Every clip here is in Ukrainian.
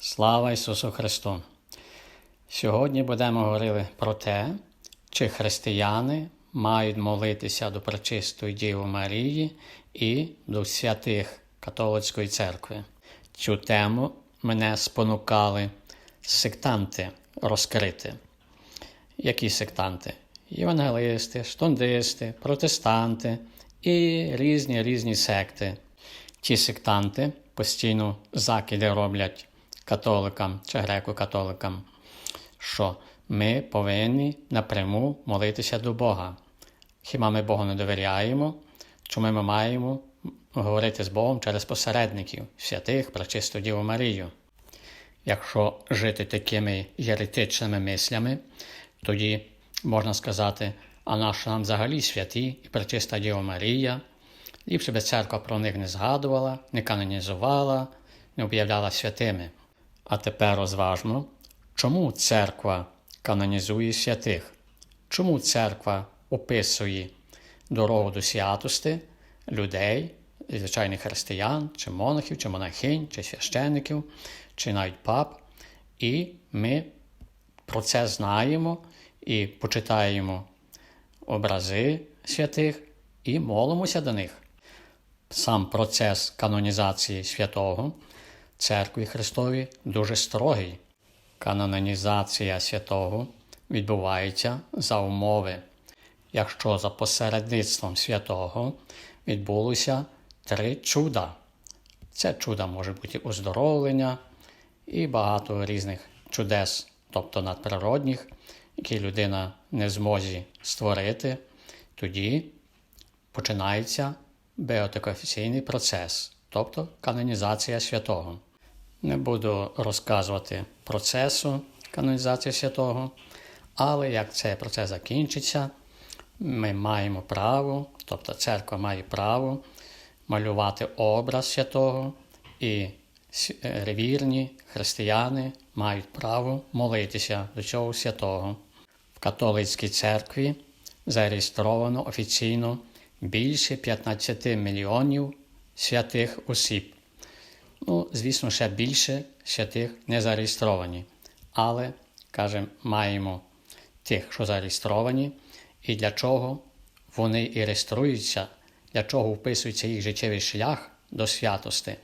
Слава Ісусу Христу! Сьогодні будемо говорити про те, чи християни мають молитися до Пречистої Діви Марії і до святих Католицької церкви. Цю тему мене спонукали сектанти розкрити. Які сектанти? Євангелисти, штондисти, протестанти і різні різні секти. Ті сектанти постійно закиди роблять католикам чи греко-католикам, що ми повинні напряму молитися до Бога. Хіба ми Богу не довіряємо, чому ми маємо говорити з Богом через посередників, святих, пречисту Діву Марію? Якщо жити такими єретичними мислями, тоді можна сказати, а нащо нам взагалі святі і пречиста Діва Марія, ліпше би церква про них не згадувала, не канонізувала, не об'являла святими. А тепер розважмо, чому церква канонізує святих? Чому церква описує дорогу до святости людей, звичайних християн, чи монахів, чи монахинь, чи священників, чи навіть пап? І ми про це знаємо і почитаємо образи святих і молимося до них. Сам процес канонізації святого церкві Христові дуже строгий. Канонізація святого відбувається за умови, якщо за посередництвом святого відбулося три чуда. Це чуда може бути оздоровлення і багато різних чудес, тобто надприродних, які людина не зможе створити, тоді починається беотикофіційний процес, тобто канонізація святого. Не буду розказувати процесу канонізації святого, але як цей процес закінчиться, ми маємо право, тобто церква має право малювати образ святого, і ревірні християни мають право молитися до цього святого. В католицькій церкві зареєстровано офіційно більше 15 мільйонів святих осіб. Ну, звісно, ще більше святих не зареєстровані. Але, кажемо, маємо тих, що зареєстровані, і для чого вони і реєструються, для чого вписується їх життєвий шлях до святости.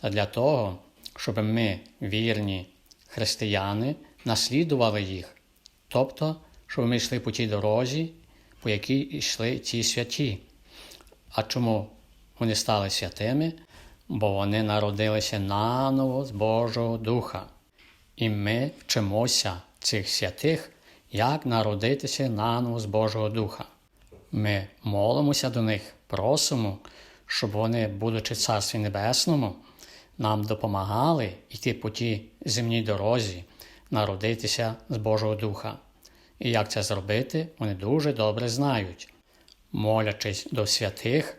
Та для того, щоб ми, вірні християни, наслідували їх, тобто, щоб ми йшли по тій дорозі, по якій йшли ті святі. А чому вони стали святими? Бо вони народилися наново з Божого Духа. І ми вчимося цих святих, як народитися наново з Божого Духа. Ми молимося до них, просимо, щоб вони, будучи в Царстві Небесному, нам допомагали йти по тій земній дорозі, народитися з Божого Духа. І як це зробити, вони дуже добре знають. Молячись до святих,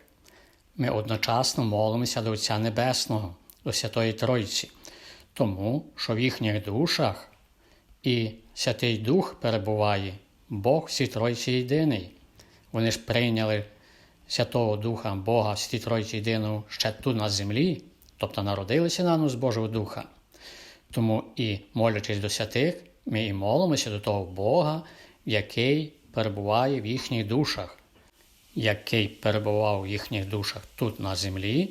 ми одночасно молимося до Отця Небесного, до Святої Тройці, тому що в їхніх душах і Святий Дух перебуває, Бог всі Тройці єдиний. Вони ж прийняли Святого Духа Бога всі Тройці єдиного ще тут на землі, тобто народилися на нас Божого Духа. Тому і молячись до святих, ми і молимося до того Бога, який перебуває в їхніх душах який перебував в їхніх душах тут на землі,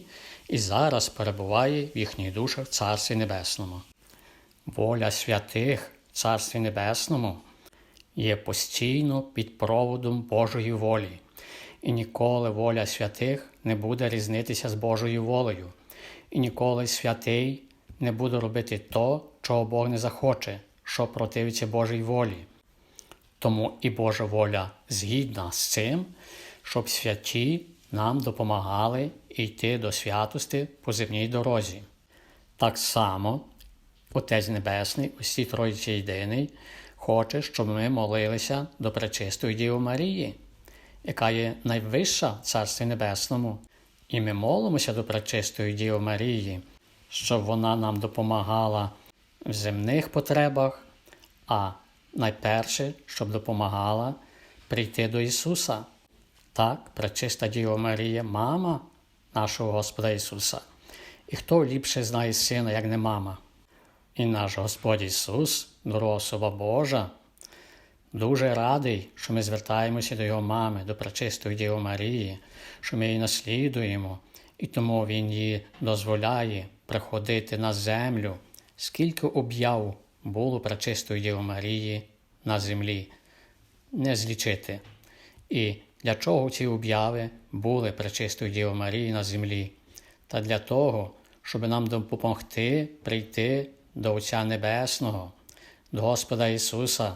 і зараз перебуває в їхніх душах в Царстві Небесному. Воля святих в Царстві Небесному є постійно під проводом Божої волі, і ніколи воля святих не буде різнитися з Божою волею, і ніколи святий не буде робити то, чого Бог не захоче, що противиться Божій волі. Тому і Божа воля згідна з цим, щоб святі нам допомагали йти до святости по земній дорозі. Так само Отець Небесний, усі Тройці єдиний, хоче, щоб ми молилися до Пречистої Діви Марії, яка є найвища в Царстві Небесному. І ми молимося до Пречистої Діви Марії, щоб вона нам допомагала в земних потребах, а найперше, щоб допомагала прийти до Ісуса. Так, пречиста Діва Марія, мама нашого Господа Ісуса. І хто ліпше знає сина, як не мама? І наш Господь Ісус, доросла Божа, дуже радий, що ми звертаємося до Його мами, до Пречистої Діви Марії, що ми її наслідуємо, і тому Він їй дозволяє приходити на землю, скільки об'яв було Пречистої Діви Марії на землі, не злічити. І для чого ці об'яви були Пречистої Діви Марії на землі? Та для того, щоб нам допомогти прийти до Отця Небесного, до Господа Ісуса.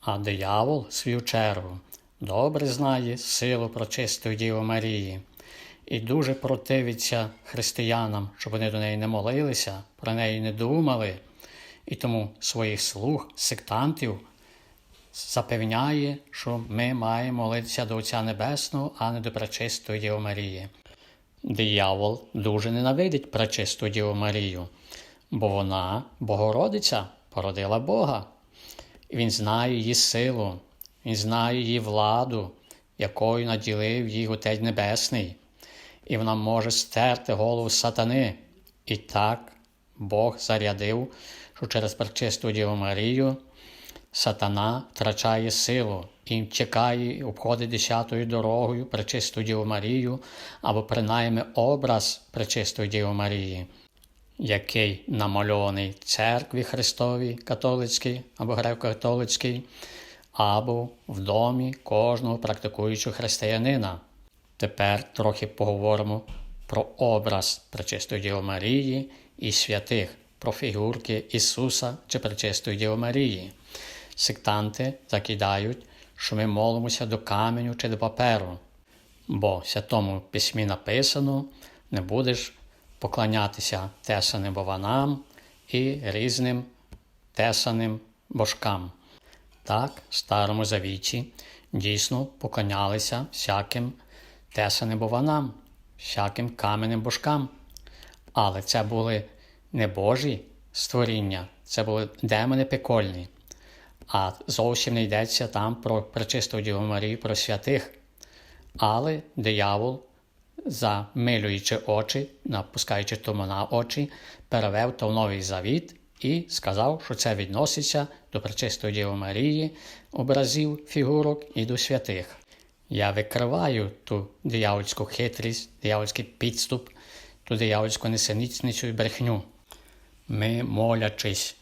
А диявол, свою чергу, добре знає силу прочистої Діви Марії і дуже противиться християнам, щоб вони до неї не молилися, про неї не думали, і тому своїх слуг, сектантів запевняє, що ми маємо молитися до Отця Небесного, а не до пречистої Діви Марії. Диявол дуже ненавидить пречисту Діву Марію, бо вона, Богородиця, породила Бога. Він знає її силу, Він знає її владу, якою наділив її Отець Небесний, і вона може стерти голову сатани. І так Бог зарядив, що через пречисту Діву Марію сатана втрачає силу і чекає, обходить десятою дорогою пречисту Діву Марію або принаймні образ пречистої Діви Марії, який намальований церкві Христовій католицькій або греко-католицькій, або в домі кожного практикуючого християнина. Тепер трохи поговоримо про образ Пречистої Діви Марії і святих, про фігурки Ісуса чи Пречистої Діви Марії. Сектанти закидають, що ми молимося до каменю чи до паперу, бо в святому письмі написано не будеш поклонятися тесаним бованам і різним тесаним божкам. Так, в Старому Завіті дійсно поклонялися всяким тесаним бованам, всяким каменним божкам. Але це були не Божі створіння, це були демони пекольні. А зовсім не йдеться там про пречисту Діву Марію, про святих. Але диявол, замилюючи очі, напускаючи тому на очі, перевев то в новий завіт і сказав, що це відноситься до пречистої Діви Марії, образів фігурок і до святих. Я викриваю ту диявольську хитрість, диявольський підступ, ту диявольську несеніцницю і брехню. Ми, молячись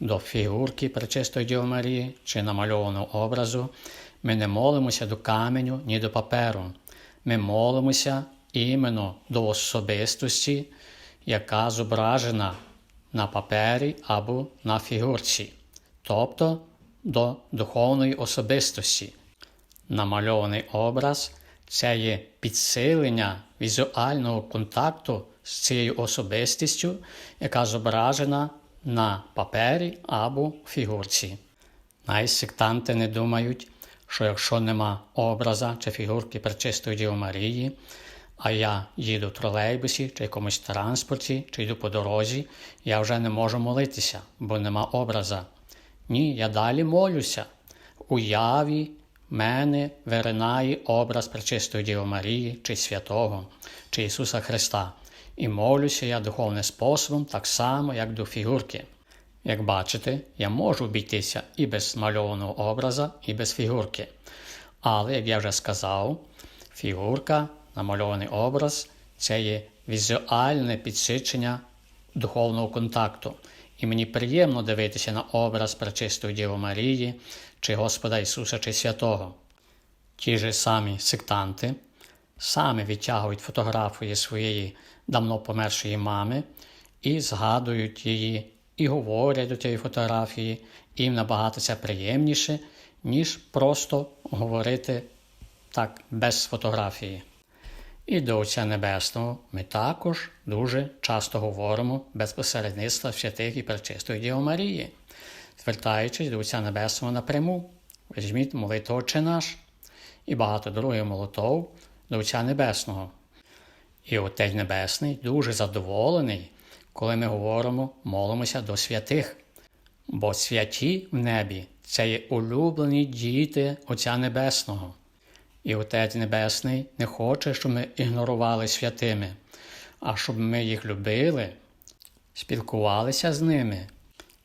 до фігурки Пречистої Марії чи намальованого образу, ми не молимося до каменю, ні до паперу. Ми молимося іменно до особистості, яка зображена на папері або на фігурці, тобто до духовної особистості. Намальований образ це є підсилення візуального контакту з цією особистістю, яка зображена на папері або фігурці. Найсектанти не думають, що якщо нема образа чи фігурки Пречистої Діви Марії, а я їду в тролейбусі чи якомусь транспорті, чи йду по дорозі, я вже не можу молитися, бо нема образа. Ні, я далі молюся. Уяві мене виринає образ Пречистої Діви Марії, чи Святого, чи Ісуса Христа і молюся я духовним способом так само, як до фігурки. Як бачите, я можу обійтися і без мальованого образа, і без фігурки. Але, як я вже сказав, фігурка, намальований образ це є візуальне підсичення духовного контакту. І мені приємно дивитися на образ Пречистої Діви Марії, чи Господа Ісуса, чи Святого. Ті ж самі сектанти самі відтягують фотографії своєї давно помершої мами і згадують її, і говорять до цієї фотографії, їм набагато це приємніше, ніж просто говорити так без фотографії. І до Отця Небесного ми також дуже часто говоримо без посередництва святих і Пречистої Діви Марії, звертаючись до Отця Небесного напряму, візьміть молитву Отче наш і багато других молитов до Отця Небесного. І Отець Небесний дуже задоволений, коли ми говоримо, молимося до святих. Бо святі в небі це є улюблені діти Отця Небесного. І Отець Небесний не хоче, щоб ми ігнорували святими, а щоб ми їх любили. спілкувалися з ними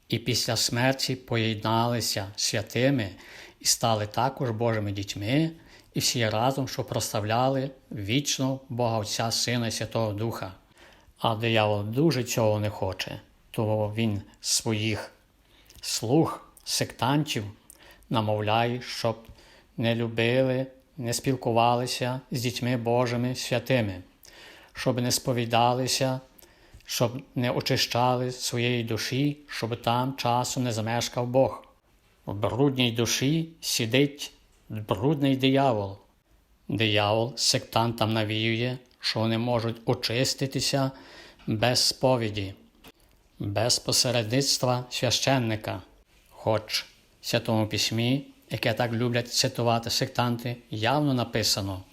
і після смерті поєдналися святими і стали також Божими дітьми, і всі разом, що прославляли вічно Бога Отця, Сина і Святого Духа. А диявол дуже цього не хоче, того він своїх слуг, сектантів намовляє, щоб не любили, не спілкувалися з дітьми Божими святими, щоб не сповідалися, щоб не очищали своєї душі, щоб там часом не замешкав Бог. В брудній душі сидить брудний диявол. Диявол сектантам навіює, що вони можуть очиститися без сповіді, без посередництва священника. Хоч в Святому Письмі, яке так люблять цитувати сектанти, явно написано,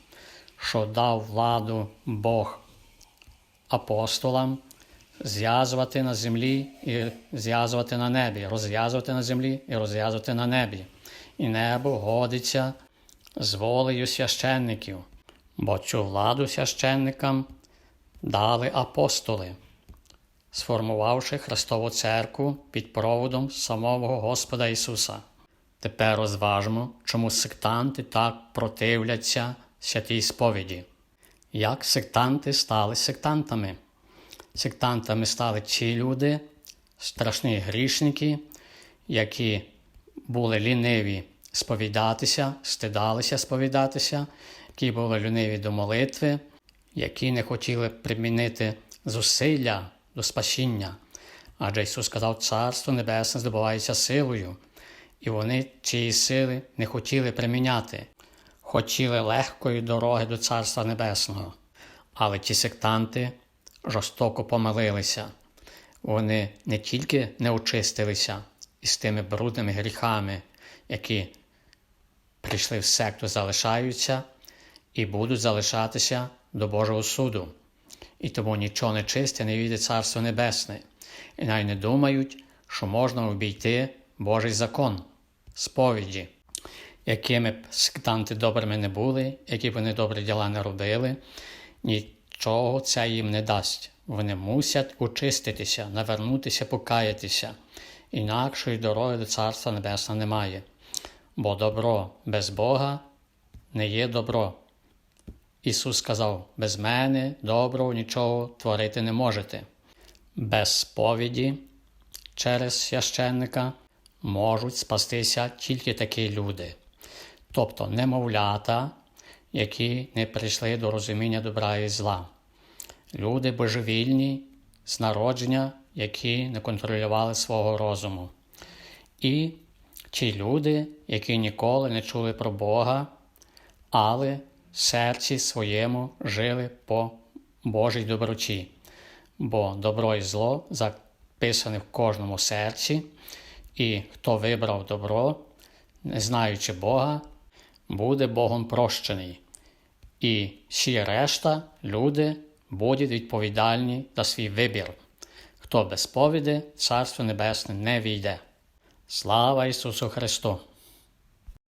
що дав владу Бог апостолам зв'язувати на землі і зв'язувати на небі, розв'язувати на землі і розв'язувати на небі. І небо годиться з волею священників, бо цю владу священникам дали апостоли, сформувавши Христову церкву під проводом самого Господа Ісуса. Тепер розважмо, чому сектанти так противляться святій сповіді. Як сектанти стали сектантами? Сектантами стали ті люди, страшні грішники, які були ліниві сповідатися, стидалися сповідатися, які були ліниві до молитви, які не хотіли примінити зусилля до спасіння. Адже Ісус сказав, Царство Небесне здобувається силою, і вони цієї сили не хотіли приміняти, хотіли легкої дороги до Царства Небесного. Але ті сектанти жорстоко помилилися. Вони не тільки не очистилися із тими брудними гріхами, які прийшли в секту, залишаються і будуть залишатися до Божого суду. І тому нічого не чисте не війде Царство Небесне, і навіть не думають, що можна обійти Божий закон, сповіді, якими б сектанти добрими не були, які б вони добрі діла не робили, нічого це їм не дасть. Вони мусять очиститися, навернутися, покаятися. Інакшої дороги до Царства Небесного немає. Бо добро без Бога не є добро. Ісус сказав: без мене доброго нічого творити не можете. Без сповіді через священника можуть спастися тільки такі люди, тобто немовлята, які не прийшли до розуміння добра і зла, люди божевільні з народження, які не контролювали свого розуму, і ті люди, які ніколи не чули про Бога, але в серці своєму жили по Божій доброті, бо добро і зло записане в кожному серці, і хто вибрав добро, не знаючи Бога, буде Богом прощений. І всі решта люди будуть відповідальні за свій вибір. Хто без повіді, Царство Небесне не війде. Слава Ісусу Христу!